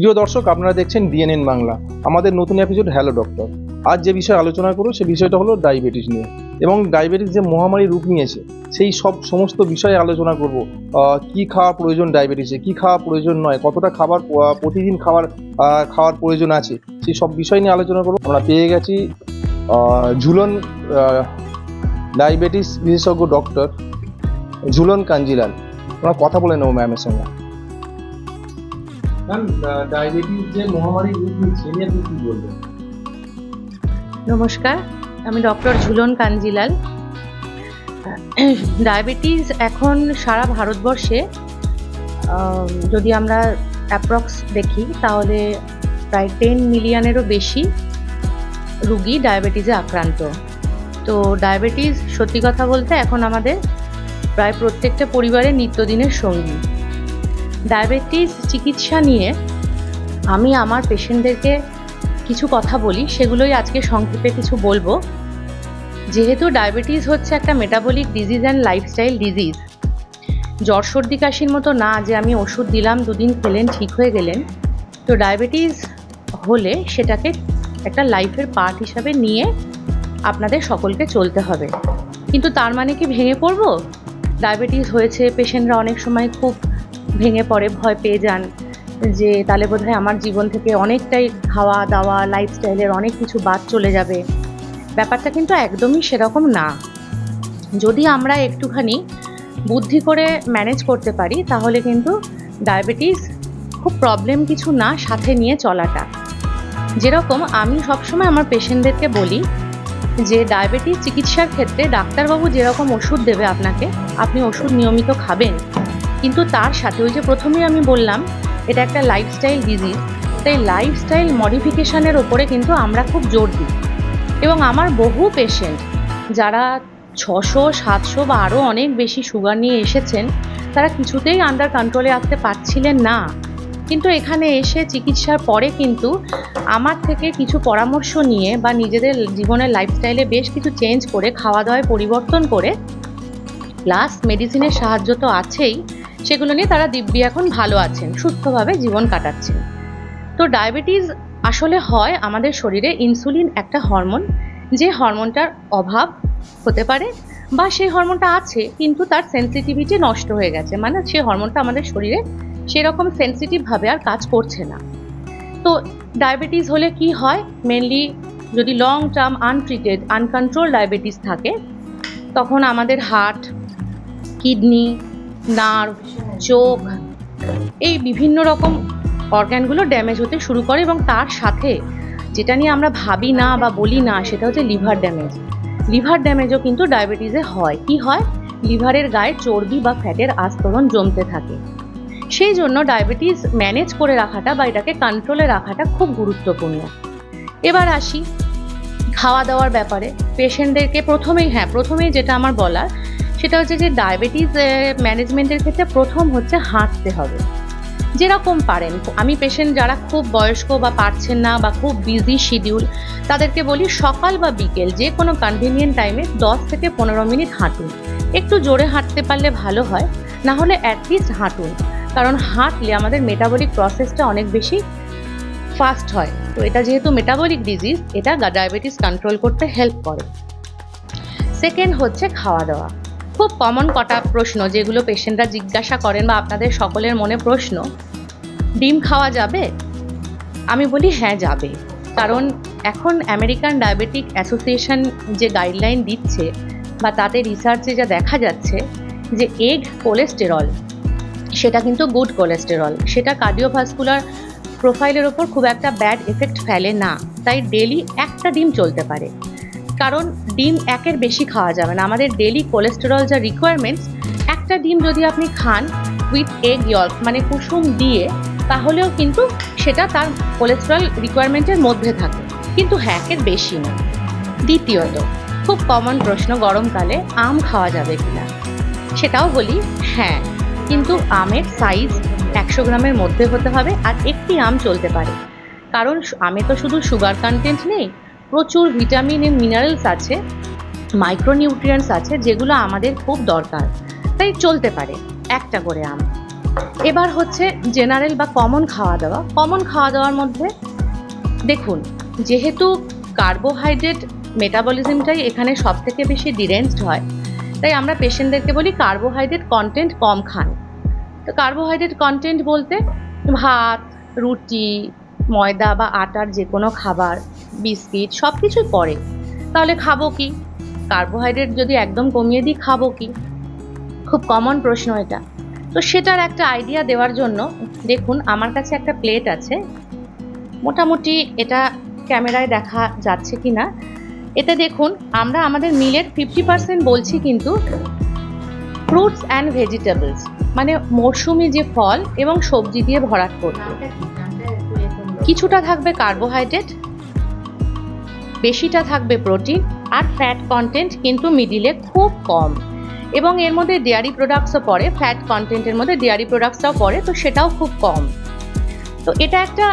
প্রিয় দর্শক, আপনারা দেখছেন ডিএনএন বাংলা। আমাদের নতুন এপিসোড হ্যালো ডক্টর আজ যে বিষয়ে আলোচনা করব, সে বিষয়টা হলো ডায়াবেটিস নিয়ে। এবং ডায়াবেটিস যে মহামারী রূপ নিয়েছে, সেই সব সমস্ত বিষয়ে আলোচনা করব। কি খাওয়া প্রয়োজন ডায়াবেটিসে কি খাওয়া প্রয়োজন নয়? কতটা খাবার প্রতিদিন খাবার খাওয়ার প্রয়োজন আছে? সেই সব বিষয় নিয়ে আলোচনা করব। আমরা পেয়ে গেছি ঝুলন ডায়াবেটিস বিশেষজ্ঞ ডক্টর ঝুলন কাঞ্জিলাল। আমরা কথা বলে নেব ম্যামের সঙ্গে। নমস্কার, আমি ডক্টর ঝুলন কাঞ্জিলাল। ডায়াবেটিস এখন সারা ভারতবর্ষে যদি আমরা অ্যাপ্রক্স দেখি, তাহলে প্রায় টেন মিলিয়নেরও বেশি রুগী ডায়াবেটিসে আক্রান্ত। তো ডায়াবেটিস সত্যি কথা বলতে এখন আমাদের প্রায় প্রত্যেকটা পরিবারের নিত্যদিনের সঙ্গী। ডায়াবেটিস, চিকিৎসা নিয়ে আমি আমার পেশেন্টদেরকে কিছু কথা বলি, সেগুলোই আজকে সংক্ষেপে কিছু বলব। যেহেতু ডায়াবেটিস হচ্ছে একটা metabolic disease and lifestyle disease জ্বর, সর্দি, কাশির মতো না, যে আমি ওষুধ দিলাম, দুদিন খেলেন, ঠিক হয়ে গেলেন, তো ডায়াবেটিস হলে সেটাকে একটা লাইফের পার্ট হিসাবে নিয়ে আপনাদের সকলকে চলতে হবে। কিন্তু তার মানে কি ভেঙে পড়ব? ডায়াবেটিস হয়েছে, পেশেন্টরা অনেক সময় খুব ভেঙে পড়ে, ভয় পেয়ে যান যে তাহলে বোধহয় আমার জীবন থেকে অনেকটাই খাওয়া দাওয়া লাইফস্টাইলের অনেক কিছু বাদ চলে যাবে। ব্যাপারটা কিন্তু একদমই সেরকম না। যদি আমরা একটুখানি বুদ্ধি করে ম্যানেজ করতে পারি, তাহলে কিন্তু ডায়াবেটিস খুব প্রবলেম কিছু না সাথে নিয়ে চলাটা। যেরকম আমি সবসময় আমার পেশেন্টদেরকে বলি যে ডায়াবেটিস চিকিৎসার ক্ষেত্রে ডাক্তারবাবু যেরকম ওষুধ দেবে আপনাকে, আপনি ওষুধ নিয়মিত খাবেন। কিন্তু তার সাথে ওই যে প্রথমেই আমি বললাম, এটা একটা লাইফস্টাইল ডিজিজ তাই লাইফস্টাইল মডিফিকেশানের ওপরে কিন্তু আমরা খুব জোর দিই। এবং আমার বহু পেশেন্ট যারা ছশো, সাতশো বা আরও অনেক বেশি সুগার নিয়ে এসেছেন, তারা কিছুতেই আন্ডার কন্ট্রোলে আসতে পারছিলেন না। কিন্তু এখানে এসে চিকিৎসার পরে কিন্তু আমার থেকে কিছু পরামর্শ নিয়ে বা নিজেদের জীবনের লাইফস্টাইলে বেশ কিছু চেঞ্জ করে খাওয়া দাওয়ায় পরিবর্তন করে প্লাস মেডিসিনের সাহায্য তো আছেই সেগুলো নিয়ে তারা দিব্যি এখন ভালো আছেন, সুস্থভাবে জীবন কাটাচ্ছেন। তো ডায়াবেটিস আসলে হয় আমাদের শরীরে ইনসুলিন একটা হরমোন, যে হরমোনটার অভাব হতে পারে বা সেই হরমোনটা আছে, কিন্তু তার সেন্সিটিভিটি নষ্ট হয়ে গেছে। মানে সেই হরমোনটা আমাদের শরীরে সেরকম সেন্সিটিভভাবে আর কাজ করছে না। তো ডায়াবেটিস হলে কি হয়? মেনলি যদি long term untreated uncontrol diabetes থাকে, তখন আমাদের হার্ট কিডনি নার্ভ চোখ, এই বিভিন্ন রকম অর্গ্যানগুলো ড্যামেজ হতে শুরু করে এবং তার সাথে যেটা নিয়ে আমরা ভাবি না বা বলি না, সেটা হচ্ছে লিভার ড্যামেজ লিভার ড্যামেজও কিন্তু ডায়াবেটিসে হয়। কি হয়? লিভারের গায়ে চর্বি বা ফ্যাটের আস্তরণ জমতে থাকে। সেই জন্য ডায়াবেটিস ম্যানেজ করে রাখাটা বা এটাকে কন্ট্রোলে রাখাটা খুব গুরুত্বপূর্ণ। এবার আসি খাওয়া দাওয়ার ব্যাপারে। পেশেন্টদেরকে প্রথমেই হ্যাঁ প্রথমেই যেটা আমার বলার সেটা হচ্ছে যে ডায়াবেটিস ম্যানেজমেন্টের ক্ষেত্রে প্রথম হচ্ছে হাঁটতে হবে। যেরকম পারেন, আমি পেশেন্ট যারা খুব বয়স্ক বা পারছেন না বা খুব বিজি শিডিউল তাদেরকে বলি সকাল বা বিকেল যে কোনো কনভিনিয়েন্ট টাইমে দশ থেকে পনেরো মিনিট হাঁটুন। একটু জোরে হাঁটতে পারলে ভালো হয়, না হলে অ্যাটলিস্ট হাঁটুন। কারণ হাঁটলে আমাদের মেটাবলিক প্রসেসটা অনেক বেশি ফাস্ট হয়। তো এটা যেহেতু মেটাবলিক ডিজিজ এটা ডায়াবেটিস কন্ট্রোল করতে হেল্প করে। সেকেন্ড হচ্ছে খাওয়া দাওয়া। খুব কমন কটা প্রশ্ন যেগুলো পেশেন্টরা জিজ্ঞাসা করেন বা আপনাদের সকলের মনে প্রশ্ন। ডিম খাওয়া যাবে? আমি বলি হ্যাঁ যাবে। কারণ এখন আমেরিকান ডায়াবেটিক অ্যাসোসিয়েশন যে গাইডলাইন দিচ্ছে বা তাতে রিসার্চে যা দেখা যাচ্ছে যে এগ কোলেস্টেরল সেটা কিন্তু গুড কোলেস্টেরল সেটা কার্ডিওভাস্কুলার প্রোফাইলের ওপর খুব একটা ব্যাড এফেক্ট ফেলে না। তাই ডেলি একটা ডিম চলতে পারে। কারণ ডিম একের বেশি খাওয়া যাবে না। আমাদের ডেলি কোলেস্টেরল যা রিকোয়ারমেন্টস একটা ডিম যদি আপনি খান উইথ এগ ইয়ল্ক মানে কুসুম দিয়ে, তাহলেও কিন্তু সেটা তার কোলেস্টেরল রিকোয়ারমেন্টের মধ্যে থাকে। কিন্তু হ্যাঁ একের বেশি না। দ্বিতীয়ত, খুব কমন প্রশ্ন, গরমকালে আম খাওয়া যাবে কিনা? সেটাও বলি হ্যাঁ। কিন্তু আমের সাইজ একশো গ্রামের মধ্যে হতে হবে, আর একটি আম চলতে পারে। কারণ আমে তো শুধু সুগার কন্টেন্ট নেই প্রচুর ভিটামিন এন্ড মিনারেলস আছে মাইক্রোনিউট্রিয়েন্টস আছে, যেগুলো আমাদের খুব দরকার। তাই চলতে পারে, একটা করে আম। এবার হচ্ছে জেনারেল বা কমন খাওয়া দাওয়া। কমন খাওয়া দাওয়ার মধ্যে দেখুন, যেহেতু কার্বোহাইড্রেট মেটাবলিজমটাই এখানে সব থেকে বেশি ডিরেঞ্জড হয়, তাই আমরা পেশেন্টদেরকে বলি কার্বোহাইড্রেট কন্টেন্ট কম খান। তো কার্বোহাইড্রেট কন্টেন্ট বলতে ভাত, রুটি ময়দা বা আটার যে কোনো খাবার, বিস্কিট সব কিছুই পড়ে তাহলে খাব কি? কার্বোহাইড্রেট যদি একদম কমিয়ে দিই, খাব কি? খুব কমন প্রশ্ন এটা। তো সেটার একটা আইডিয়া দেওয়ার জন্য দেখুন, আমার কাছে একটা প্লেট আছে। মোটামুটি এটা ক্যামেরায় দেখা যাচ্ছে কি না এতে দেখুন, আমরা আমাদের মিলের ফিফটি পার্সেন্ট বলছি কিন্তু ফ্রুটস অ্যান্ড ভেজিটেবলস মানে মরশুমি যে ফল এবং সবজি দিয়ে ভরাট করবে কিছুটা থাকবে কার্বোহাইড্রেট, বেশিটা থাকবে প্রোটিন আর ফ্যাট কন্টেন্ট কিন্তু মিডিলে খুব কম। এবং এর মধ্যে ডেয়ারি প্রোডাক্টসও পড়ে ফ্যাট কন্টেন্টের মধ্যে ডেয়ারি প্রোডাক্টসটাও পড়ে, তো সেটাও খুব কম। তো এটা একটা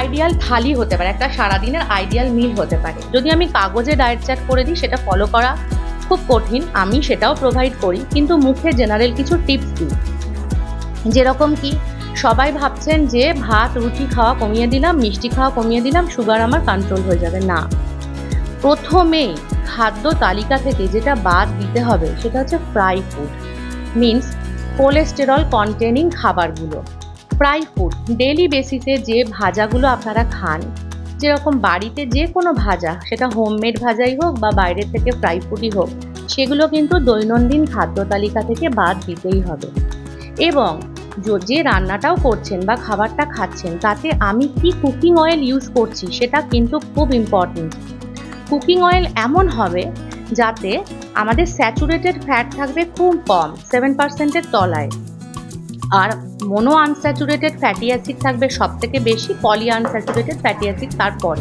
আইডিয়াল থালি হতে পারে, একটা সারাদিনের আইডিয়াল মিল হতে পারে। যদি আমি কাগজে ডায়েট চার্ট করে দিই, সেটা ফলো করা খুব কঠিন, আমি সেটাও প্রোভাইড করি, কিন্তু মুখে জেনারেল কিছু টিপস দিই। যেরকম কি সবাই ভাবছেন যে ভাত, রুটি খাওয়া কমিয়ে দিলাম, মিষ্টি খাওয়া কমিয়ে দিলাম, সুগার আমার কন্ট্রোল হয়ে যাবে। না। প্রথমেই খাদ্য তালিকা থেকে যেটা বাদ দিতে হবে, সেটা হচ্ছে fry food means cholesterol containing খাবারগুলো। ফ্রাই ফুড ডেলি বেসিসে যে ভাজাগুলো আপনারা খান, যেরকম বাড়িতে যে কোনো ভাজা, সেটা হোমমেড ভাজাই হোক বা বাইরে থেকে ফ্রাই ফুডই হোক, সেগুলো কিন্তু দৈনন্দিন খাদ্য তালিকা থেকে বাদ দিতেই হবে। এবং য- রান্নাটাও করছেন বা খাবারটা খাচ্ছেন, তাতে আমি কি কুকিং অয়েল ইউজ করছি সেটা কিন্তু খুব ইম্পর্টেন্ট কুকিং অয়েল এমন হবে যাতে আমাদের স্যাচুরেটেড ফ্যাট থাকবে খুব কম সেভেন পার্সেন্টের তলায়। আর মনো আনস্যাচুরেটেড ফ্যাটি অ্যাসিড থাকবে সব থেকে বেশি পলি আনস্যাচুরেটেড ফ্যাটি অ্যাসিড তারপরে।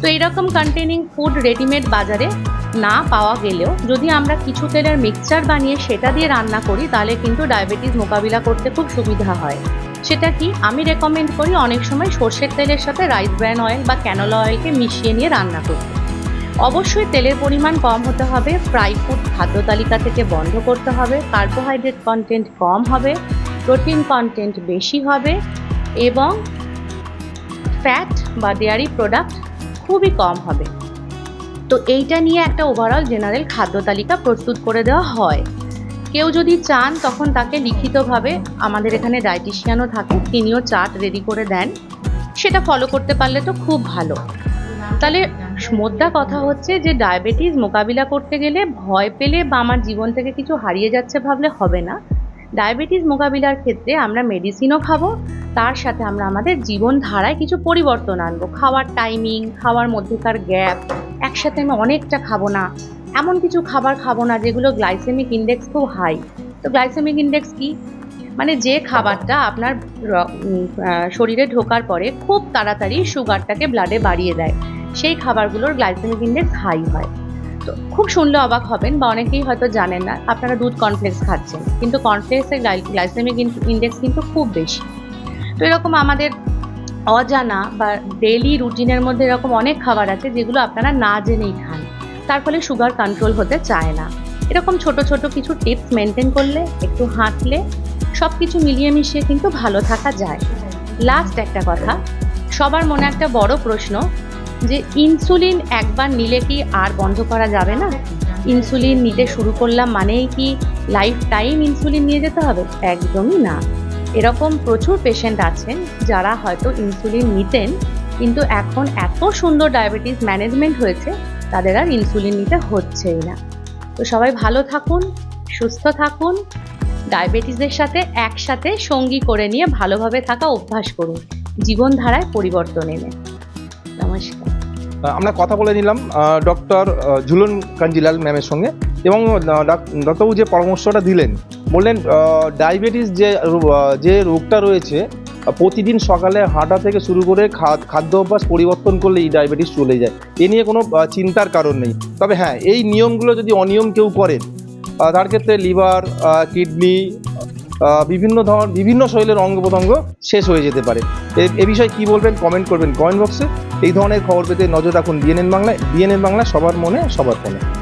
তো এইরকম কন্টেনিং ফুড রেডিমেড বাজারে না পাওয়া গেলেও যদি আমরা কিছু তেলের মিক্সচার বানিয়ে সেটা দিয়ে রান্না করি, তাহলে কিন্তু ডায়াবেটিস মোকাবিলা করতে খুব সুবিধা হয়। সেটা কি? আমি রেকমেন্ড করি অনেক সময় সর্ষের তেলের সাথে রাইস ব্র্যান অয়েল বা ক্যানোলা অয়েলকে মিশিয়ে নিয়ে রান্না করতে। অবশ্যই তেলের পরিমাণ কম হতে হবে ফ্রাই ফুড খাদ্য তালিকা থেকে বন্ধ করতে হবে কার্বোহাইড্রেট কন্টেন্ট কম হবে প্রোটিন কন্টেন্ট বেশি হবে এবং ফ্যাট বা ডেয়ারি প্রোডাক্ট খুবই কম হবে। তো এইটা নিয়ে একটা ওভারঅল জেনারেল খাদ্য তালিকা প্রস্তুত করে দেওয়া হয়। কেউ যদি চান, তখন তাকে লিখিতভাবে আমাদের এখানে ডায়েটিশিয়ানও থাকে তিনিও চার্ট রেডি করে দেন। সেটা ফলো করতে পারলে তো খুব ভালো। তাহলে মোদ্দা কথা হচ্ছে যে ডায়াবেটিস মোকাবিলা করতে গেলে ভয় পেলে বা আমার জীবন থেকে কিছু হারিয়ে যাচ্ছে ভাবলে হবে না। ডায়াবেটিস মোকাবিলার ক্ষেত্রে আমরা মেডিসিনও খাব, তার সাথে আমরা আমাদের জীবনধারায় কিছু পরিবর্তন আনব। খাওয়ার টাইমিং খাওয়ার মধ্যেকার গ্যাপ একসাথে আমি অনেকটা খাব না। এমন কিছু খাবার খাব না যেগুলো গ্লাইসেমিক ইন্ডেক্স খুব হাই তো গ্লাইসেমিক ইন্ডেক্স কি? মানে যে খাবারটা আপনার শরীরে ঢোকার পরে খুব তাড়াতাড়ি সুগারটাকে ব্লাডে বাড়িয়ে দেয়। সেই খাবারগুলোর গ্লাইসেমিক ইন্ডেক্স হাই হয়। তো খুব শুনলে অবাক হবেন বা অনেকেই হয়তো জানেন না, আপনারা দুধ কর্নফ্লেক্স খাচ্ছেন। কিন্তু কর্নফ্লেক্সের গ্লাইসেমিক ইন্ডেক্স কিন্তু খুব বেশি। তো এরকম আমাদের অজানা বা ডেলি রুটিনের মধ্যে এরকম অনেক খাবার আছে যেগুলো আপনারা না জেনেই খান। তার ফলে সুগার কন্ট্রোল হতে চায় না। এরকম ছোট ছোট কিছু টিপস মেনটেন করলে, একটু হাঁটলে সব কিছু মিলিয়ে মিশিয়ে কিন্তু ভালো থাকা যায়। লাস্ট একটা কথা, সবার মনে একটা বড় প্রশ্ন যে ইনসুলিন একবার নিলে কি আর বন্ধ করা যাবে না? ইনসুলিন নিতে শুরু করলাম মানেই কি লাইফ টাইম ইনসুলিন নিয়ে যেতে হবে? একদমই না। এরকম প্রচুর পেশেন্ট আছেন যারা হয়তো ইনসুলিন নিতেন, কিন্তু এখন এত সুন্দর ডায়াবেটিস ম্যানেজমেন্ট হয়েছে, তাদের আর ইনসুলিন নিতে হচ্ছেই না। তো সবাই ভালো থাকুন, সুস্থ থাকুন ডায়াবেটিসের সাথে একসাথে সঙ্গী করে নিয়ে ভালোভাবে থাকা অভ্যাস করুন, জীবনধারায় পরিবর্তন এনে। নমস্কার। আমরা কথা বলে নিলাম ডক্টর ঝুলন কাঞ্জিলাল ম্যামের সঙ্গে। এবং ডক্টরবাবু যে পরামর্শটা দিলেন, বললেন ডায়াবেটিস যে যে রোগটা রয়েছে প্রতিদিন সকালে হাঁটা থেকে শুরু করে খাদ্য অভ্যাস পরিবর্তন করলে এই ডায়াবেটিস চলে যায়। এ নিয়ে কোনো চিন্তার কারণ নেই। তবে হ্যাঁ এই নিয়মগুলো যদি অনিয়ম কেউ করেন তার ক্ষেত্রে লিভার কিডনি বিভিন্ন ধরন, বিভিন্ন শরীরের অঙ্গ প্রত্যঙ্গ শেষ হয়ে যেতে পারে। এ- এ বিষয়ে কি বলবেন কমেন্ট করবেন কমেন্ট বক্সে। এই ধরনের খবর পেতে নজর রাখুন বিএনএন বাংলায়, বিএনএন বাংলা সবার মনে, সবার ফোনে